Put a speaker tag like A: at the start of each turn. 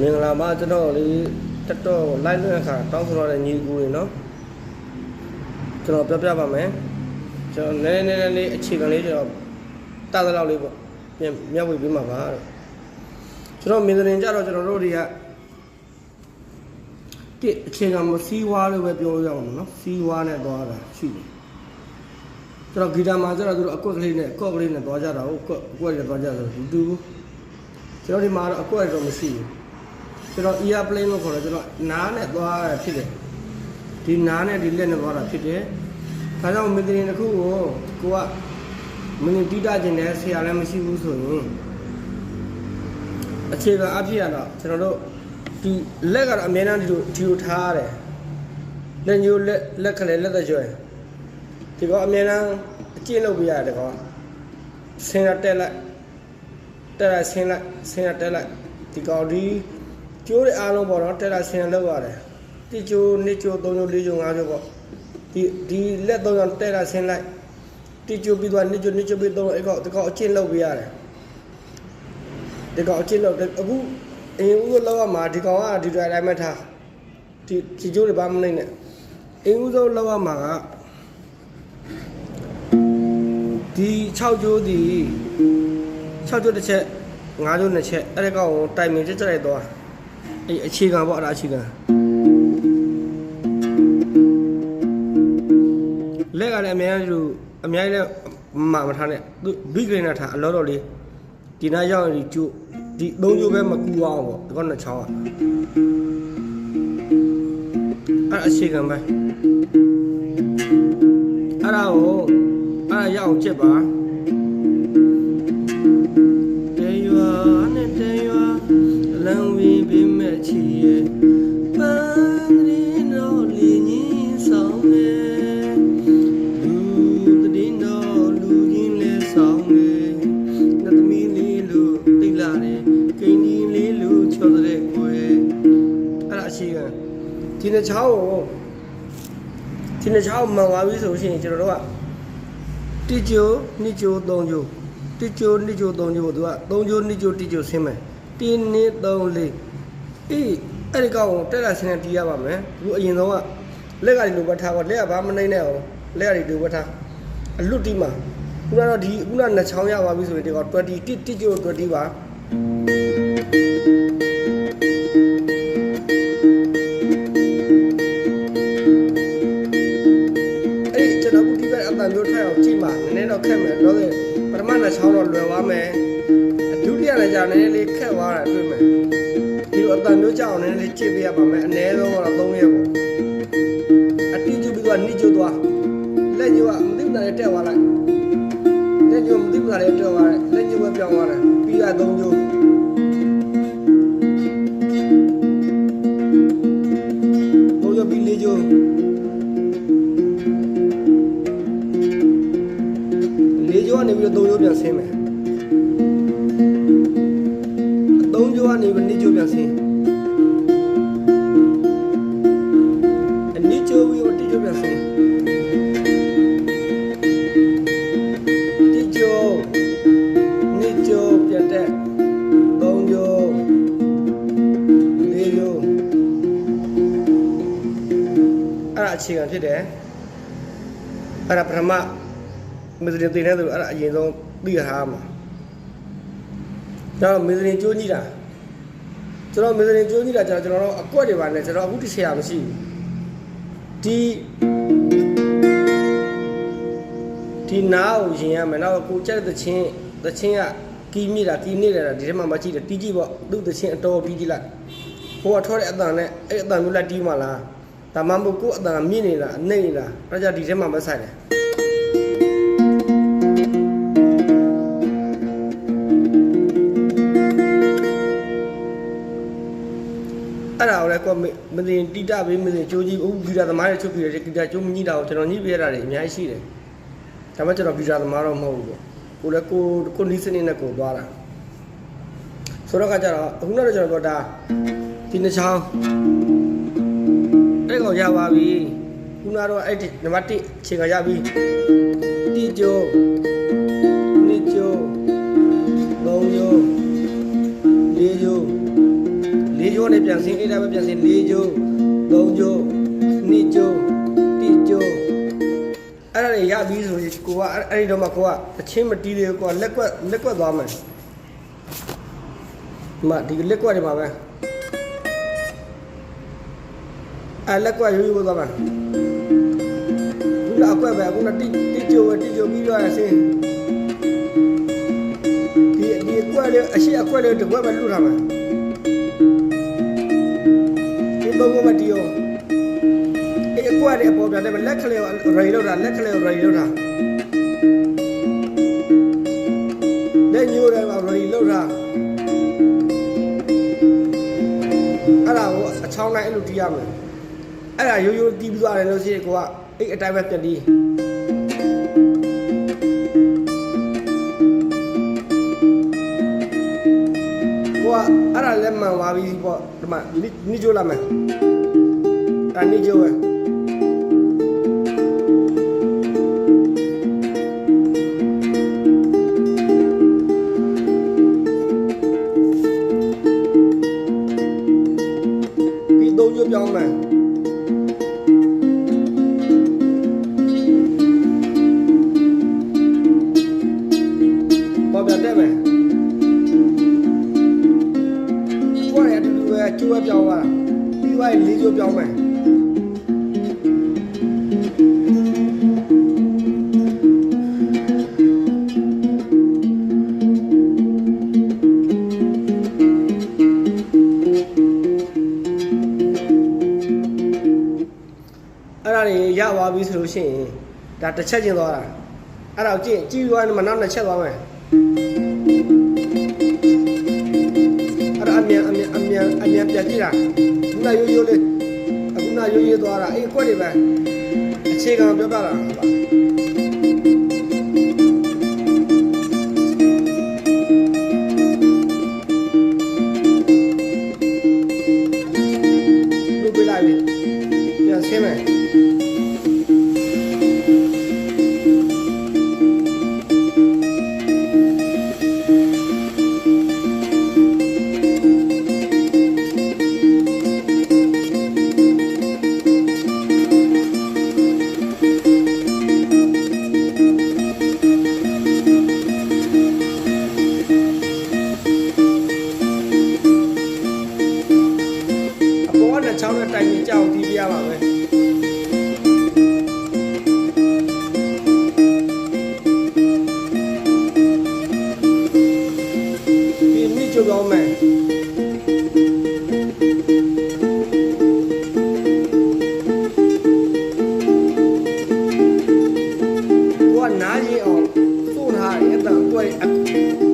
A: မင်္ဂလာပါကျွန်တော်လေးတက်တော့လိုက်လွှင့်ခါတောင်းဆိုရတဲ့ညီကူတွေနော်ကျွန်တော်ပြောပြပါမယ်ကျွန်တော်နည်းနည်းနည်းလေးအခြေခံလေးကျွန်တော်တာသလောက်လေးပေါ့ပြန်မျက်ဝေပေးမှာပါတဲ့ကျွန်တော်မင်းသတင်းကြတော့ကျွန်တော်တို့တွေကတိအခြေခံမစီးဝါးလို့ပဲပြောလို့ရအောင်နော်စီးဝါးနဲ့သွားတာရှိတယ်ကျွန်တော်ဂီတာမှာကျတော့သူတို့အကွက်ကလေးနဲ့အကွက်ကလေးနဲ့သွားကြတာဟုတ်ကွက်အကွက်နဲ့သွားကြတာဆိုတူတူကျွန်တော်ဒီမှာတော့အကွက်တော့မရှိဘူး ကျွန်တော် ear plane လို့ခေါ်တယ်ကျွန်တော်နားနဲ့သွားရဖြစ်တယ်ဒီနားနဲ့ဒီလက်နဲ့သွားတာဖြစ်တယ်ဒါကြောင့်မင်းတင်တစ်ခုကိုကိုကမင်းတိတကျင်တဲ့ဆရာလည်းမရှိဘူးဆိုရင်အခြေခံအဖြစ်ရတော့ကျွန်တော်တို့ဒီလက်ကတော့အများအားဒီလိုဒီလိုထားရတယ်လက်ညိုးလက်လက်ကလေးလက်သက်ကျွဲဒီကောအများအားအကျင့်လုပ်ပြရတယ်ကောဆင်းရတက်လိုက်တက်လိုက်ဆင်းလိုက်ဆင်းရတက်လိုက်ဒီကောဒီ ကျိုးတဲ့အားလုံးပေါ့နော်တက်လာဆင်လောက်ရတယ်တိကျိုးနှစ်ကျိုးသုံးကျိုးလေးကျိုးငါးကျိုးပေါ့ဒီဒီလက်သုံးကျိုးတက်လာဆင်လိုက်တိကျိုးပြီးသွားနှစ်ကျိုးနှစ်ကျိုးပြီးသုံးအဲ့ကောဒီကောအချင်းလောက်ပြရတယ်ဒီကောအချင်းလောက်အခုအရင်ဦးဆုံးလောက်ရမှာဒီကောင်ကဒီတိုင်းတိုင်းမဲ့ထားဒီဒီကျိုးတွေဘာမနိုင်နဲ့အရင်ဦးဆုံးလောက်ရမှာကဒီ6ကျိုးဒီ6ကျိုးတစ်ချက်5ကျိုးနှစ်ချက်အဲ့ဒီကောင်ကိုတိုင်မင်ချက်ချက်လိုက်သွား အဲ့အခြေခံပေါ့အဲ့ဒါအခြေခံလက်ကလည်းအများကြီးလို့အများကြီးလည်းမမထားနဲ့သူဘိဂရနာထားအလောတော်လေးဒီနားရောက်ရင်ဒီကျိုးဒီသုံးကျိုးပဲမကူအောင်ပေါ့ဒီကောနှစ်ချောင်းอ่ะအဲ့အခြေခံပဲအဲ့ဒါကိုအဲ့ဒါရအောင်ချက်ပါ နှစ်ချောင်းကိုဒီနှစ်ချောင်းမှန်သွားပြီဆိုလို့ရှိရင်ကျွန်တော်တို့ကတိကျိုနှစ်ကျိုသုံးကျိုတိကျိုနှစ်ကျိုသုံးကျိုသူကသုံးကျိုနှစ်ကျိုတိကျိုဆင်းမယ်တင်းနှစ်သုံးလေးအေးအဲ့ဒီကောင်ကိုတက်လာဆင်းနေတီးရပါမယ်အခုအရင်ဆုံးကလက်ကဒီလိုပဲထားပါလက်ကဘာမနိုင်နဲ့အောင်လက်ကဒီလိုပဲထားအလွတ်တီးမှာခုနကတော့ဒီခုနနှစ်ချောင်းရပါပြီဆိုရင်ဒီကောင်20တိတိကျို20ပါ ကြာနည်းနည်းလေးခက်သွားတာတွေ့မယ်ဒီလိုအတန်မျိုးကြောက်အောင်နည်းနည်းလေးကြည့်ပေးရပါမယ်အနည်းဆုံးတော့3ရက်ပေါ့အတီးကျပြီးတော့နှစ်ကျသွားလက်ညိုကမသိဘူးတာလည်းတက်သွားလိုက်လက်ညိုမသိဘူးတာလည်းတက်သွားတယ်လက်ညိုပဲပြောင်းသွားတယ်ပြီးတာ3ကျိုး ကျိုးကနေပြီးနှစ်ကျိုးပြန်ဆင်းအနှစ်ကျိုးပြီးတော့တစ်ကျိုးပြန်ဆင်းတစ်ကျိုးနှစ်ကျိုးပြန်တက်သုံးကျိုးလေးကျိုးအဲ့ဒါအခြေခံဖြစ်တယ်အဲ့ဒါပထမမစ္စရင်တင်တဲ့သူအဲ့ဒါအရင်ဆုံးသိရထားမှာကျွန်တော်မစ္စရင်ကျိုးကြီးတာ ကျွန်တော်မစ္စရင်ကျိုးကြီးတာကျွန်တော်ကျွန်တော်တို့အကွက်တွေပါနဲ့ကျွန်တော်အခုတစ်ဆရာမရှိဘူးဒီဒီနားကိုရင်ရမယ်နောက်ကိုကြက်တဲ့ချင်းသချင်းကကီးမိတာကီးနေတယ်ဒီထဲမှာမကြည့်တယ်တီးကြည့်ပေါ့သူ့သချင်းအတော်ပြီးကြည့်လိုက်ဟိုကထောတဲ့အတန်နဲ့အဲ့အတန်မျိုးလိုက်တီးမှလားဒါမှမဟုတ်ကိုယ်အတန်မြင့်နေလားအနှိမ့်နေလားအဲ့ဒါကြောင့်ဒီထဲမှာမဆိုင်တယ် အဲ့ဒါကိုလည်းကိုယ်မတင်တိတပေးမတင်ကြိုးကြီးဥဂီတာသမားတွေချုပ်ပြီးတယ်ဂီတာကျိုးမညိတာကိုကျွန်တော်ညှိပေးရတာတွေအများကြီးရှိတယ်ဒါမှကျွန်တော်ဂီတာသမားတော့မဟုတ်ဘူးပေါ့ကိုလည်းကိုကိုနီးစနစ်နဲ့ကိုသွားတာဆိုတော့ကကြတော့အခုနောက်တော့ကျွန်တော်ပြောတာဒီနှစ်ချောင်းအဲ့ကောင်ရပါပြီခုနကတော့အဲ့ဒီနံပါတ်1အချိန်ကရပြီတိကျိုးနှစ်ကျိုး သုံးကျိုးလေးကျိုးလေးပြန်စင်းအဲ့တိုင်းပဲပြန်စင်း၄ကျိုး၃ကျိုး၂ကျိုးတိကျိုးအဲ့ဒါတွေရပြီးဆိုရင်ကိုကအဲ့အဲ့ဒီတော့မှကိုကအချင်းမတီးသေးဘူးကိုကလက်ကွက်လက်ကွက်သွားမယ်ဒီမှာဒီလက်ကွက်တွေမှာပဲအဲ့လက်ကွက်ရိုးရိုးသွားမယ်ခုနအကွက်ပဲခုနတိတိကျိုးပဲတိကျိုးပြီးတော့ဆင်းဒီဒီအကွက်လေးအရှိအကွက်လေးတစ်ကွက်ပဲလွတ်ထားမှာဒီ ဘုံဘုံမတီးအောင်အဲ့အကွက်လေးပေါ်ပြတယ်ပဲလက်ခလေးကိုရေလောက်တာလက်ခလေးကိုရေလောက်တာလက်ညိုးတယ်ပါရေလောက်တာအဲ့ဒါကိုအချောင်းတိုင်းအဲ့လိုတီးရမယ်အဲ့ဒါရိုးရိုးတီးပြီးသွားတယ်လို့ရှိရင်ကိုကအဲ့အတိုင်းပဲပြန်တီး အဲ့ဒါလည်းမှန်ပါပြီပေါ့ဒီမှာနိနိကျိုးလာမယ်ဒါနိကျိုးပဲပြီး ကျိုးပဲပြောင်းသွားတာပြီးသွားရင်လေးကျိုးပြောင်းမယ်အဲ့ဒါတွေရသွားပြီဆိုလို့ရှိရင်ဒါတစ်ချက်ချင်းသွားတာအဲ့ဒါကိုကြည့်ကြည့်သွားရင်မနောက်နှစ်ချက်သွားမယ် အမြန်အမြန်ပြကြည့်တာခုနရိုးရိုးလေးအခုနရိုးရိုးသွားတာအေးအကွက်တွေပဲအခြေခံပြောပြတာဟုတ်ပါလူပြလိုက်ပြီပြန်ဆင်းမယ် နားရင်အောင်သို့ထားတယ်အတန်အ